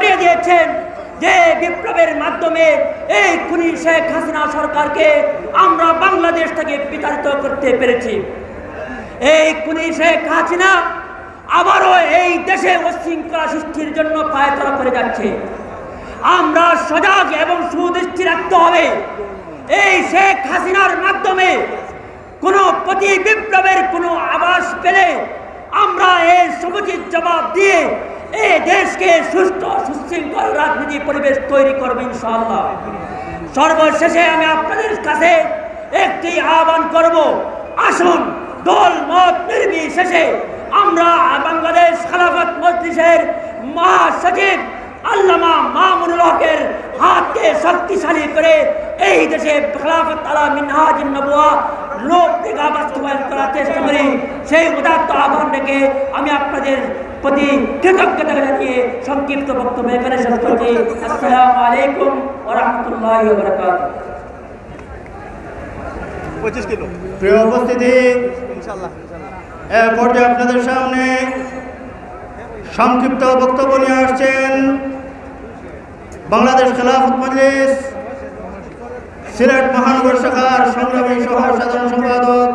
ঘটিয়ে দিয়েছেন যে বিপ্লবের মাধ্যমে এই খুনি শেখ হাসিনা সরকারকে আমরা বাংলাদেশ থেকে বিতাড়িত করতে পেরেছি। এই খুনি শেখ হাসিনা আবারও এই দেশে উশৃঙ্খলা সৃষ্টির জন্য পায়তারা করে যাচ্ছে। আমরা সজাগ এবং সুদৃষ্টি রাখতে হবে। এই শেখ হাসিনার মাধ্যমে কোনো প্রতি বিপ্লবের কোনো আভাস পেলে আমরা এর সবুজের জবাব দিয়ে এই দেশকে সুস্থ, সুশৃঙ্খল রাজনীতি পরিবেশ তৈরি করব ইনশাআল্লাহ। সর্বশেষে আমি আপনাদের কাছে একটি আহ্বান করব, আসুন দল মত নির্বিশেষে আমরা বাংলাদেশ খালাফত মজলিসের মহাসচিব আল্লামা শক্তিশালী করে এই দেশে আমি আপনাদের প্রতি কৃতজ্ঞতা জানিয়ে সংক্ষিপ্ত বক্তব্য এখানে শেষ করছি। আলাইকুম ওয়া রাহমাতুল্লাহি সংক্ষিপ্ত বক্তব্য নিয়ে আসছেন বাংলাদেশ খেলাফত মজলিস, সিলেট মহানগর শাখার সংগ্রামী সহ সাধারণ সম্পাদক,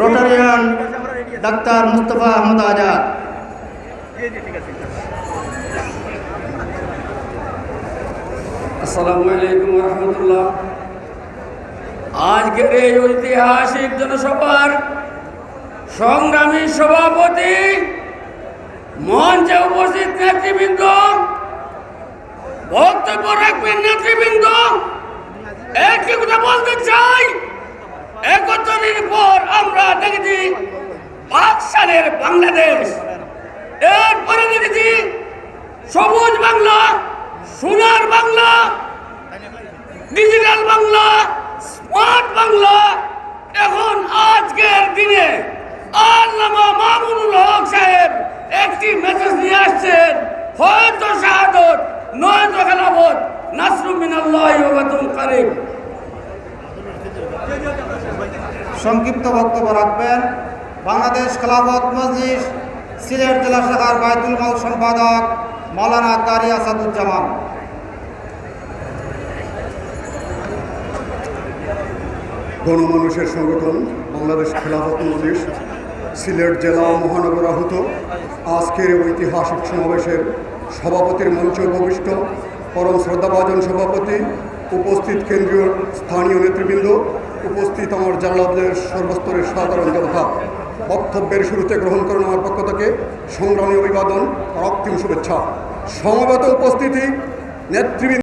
রোটারিয়ান ডাক্তার মুস্তফা আহমদ আজাদ। আসসালামু আলাইকুম রহমতুল্লাহ আজকের এই ঐতিহাসিক জনসভার সংগ্রামী সভাপতি মঞ্চে উপস্থিত নেতৃবৃন্দ বক্তব্য রাখবেন নেতৃবৃন্দ। একটি কথা বলতে চাই। একত্রের পর আমরা দেখেছি পাঁচ সালের বাংলাদেশ এরপরে দেখেছি সবুজ বাংলা, সোনার বাংলা, ডিজিটাল বাংলা সংক্ষিপ্ত বক্তব্য রাখবেন। বাংলাদেশ খেলাফত মজলিস, সিলেট জেলা শাখার বায়তুল মাল সম্পাদক মৌলানা কারি আসাদুজ্জামান গণমানুষের সংগঠন, বাংলাদেশ খেলাফত মজলিস, সিলেট জেলা মহানগর আহত। আজকের ঐতিহাসিক সমাবেশের সভাপতির মঞ্চে উপবিষ্ট পরম শ্রদ্ধাভাজন সভাপতি, উপস্থিত কেন্দ্রীয় স্থানীয় নেতৃবৃন্দ উপস্থিত আমার জানালাদের সর্বস্তরের সাধারণ জনতা। বক্তব্যের শুরুতে গ্রহণ করেন আমার পক্ষ থেকে সংগ্রামী অভিবাদন অক্তিম শুভেচ্ছা। সমবেত উপস্থিতি, নেতৃবৃন্দ